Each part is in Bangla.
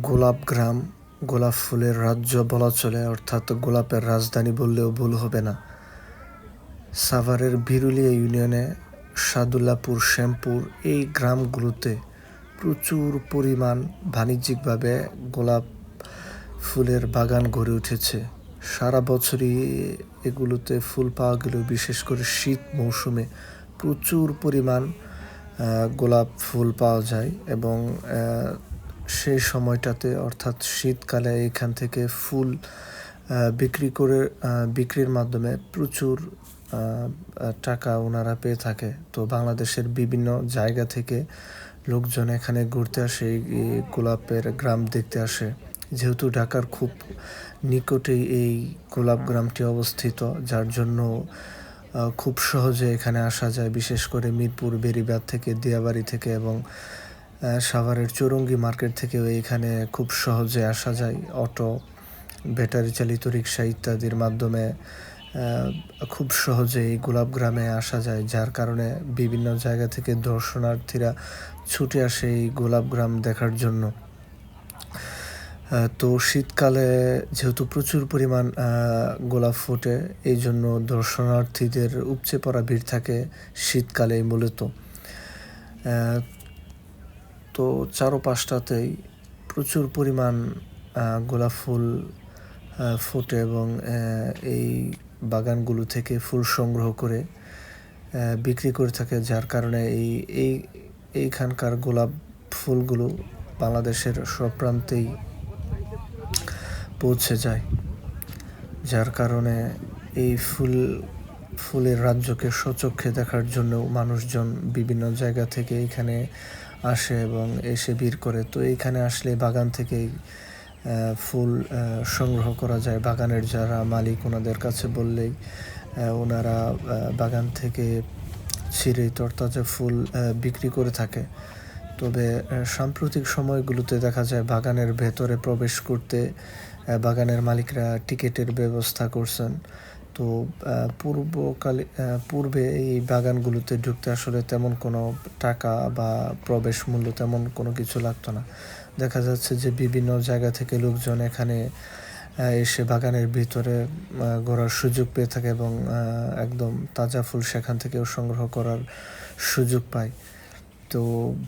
গোলাপ গ্রাম, গোলাপ ফুলের রাজ্য বলা চলে, অর্থাৎ গোলাপের রাজধানী বললেও ভুল হবে না। সাভারের বিরুলিয়া ইউনিয়নে সাদুল্লাপুর, শ্যামপুর এই গ্রামগুলোতে প্রচুর পরিমাণ বাণিজ্যিকভাবে গোলাপ ফুলের বাগান গড়ে উঠেছে। সারা বছরই এগুলোতে ফুল পাওয়া গেলেও, বিশেষ করে শীত মৌসুমে প্রচুর পরিমাণ গোলাপ ফুল পাওয়া যায় এবং সেই সময়টাতে, অর্থাৎ শীতকালে এখান থেকে ফুল বিক্রি করে বিক্রির মাধ্যমে প্রচুর টাকা ওনারা পেয়ে থাকে। তো বাংলাদেশের বিভিন্ন জায়গা থেকে লোকজন এখানে ঘুরতে আসে, এই গোলাপের গ্রাম দেখতে আসে। যেহেতু ঢাকার খুব নিকটেই এই গোলাপ গ্রামটি অবস্থিত, যার জন্য খুব সহজে এখানে আসা যায়, বিশেষ করে মিরপুর বেরিবাদ থেকে, দিয়াবাড়ি থেকে এবং সাভারের চৌরঙ্গি মার্কেট থেকেও এখানে খুব সহজে আসা যায়। অটো, ব্যাটারি চালিত রিক্সা ইত্যাদির মাধ্যমে খুব সহজে এই গোলাপ গ্রামে আসা যায়, যার কারণে বিভিন্ন জায়গা থেকে দর্শনার্থীরা ছুটে আসে এই গোলাপ গ্রাম দেখার জন্য। তো শীতকালে যেহেতু প্রচুর পরিমাণ গোলাপ ফোটে, এই জন্য দর্শনার্থীদের উপচে পড়া ভিড় থাকে শীতকালে মূলত। তো চারোপাশটাতেই প্রচুর পরিমাণ গোলাপ ফুল ফোটে এবং এই বাগানগুলো থেকে ফুল সংগ্রহ করে বিক্রি করে থাকে। যার কারণে এই এই, এইখানকার গোলাপ ফুলগুলো বাংলাদেশের সব প্রান্তেই পৌঁছে যায়। যার কারণে এই ফুল, ফুলের রাজ্যকে সচক্ষে দেখার জন্য মানুষজন বিভিন্ন জায়গা থেকে এখানে আসে এবং এসে ভিড় করে। তো এইখানে আসলে বাগান থেকেই ফুল সংগ্রহ করা যায়। বাগানের যারা মালিক ওনাদের কাছে বললেই ওনারা বাগান থেকে ছিঁড়ে তরতাজা ফুল বিক্রি করে থাকে। তবে সাম্প্রতিক সময়গুলোতে দেখা যায় বাগানের ভেতরে প্রবেশ করতে বাগানের মালিকরা টিকিটের ব্যবস্থা করছেন। তো পূর্বকালে পূর্বে এই বাগানগুলোতে ঢুকতে আসলে তেমন কোনো টাকা বা প্রবেশ মূল্য তেমন কোনো কিছু লাগতো না। দেখা যাচ্ছে যে বিভিন্ন জায়গা থেকে লোকজন এখানে এসে বাগানের ভিতরে ঘোরার সুযোগ পেয়ে থাকে এবং একদম তাজা ফুল সেখান থেকেও সংগ্রহ করার সুযোগ পায়। তো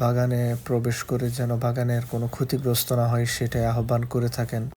বাগানে প্রবেশ করে যেন বাগানের কোনো ক্ষতিগ্রস্ত না হয়, সেটাই আহ্বান করে থাকেন।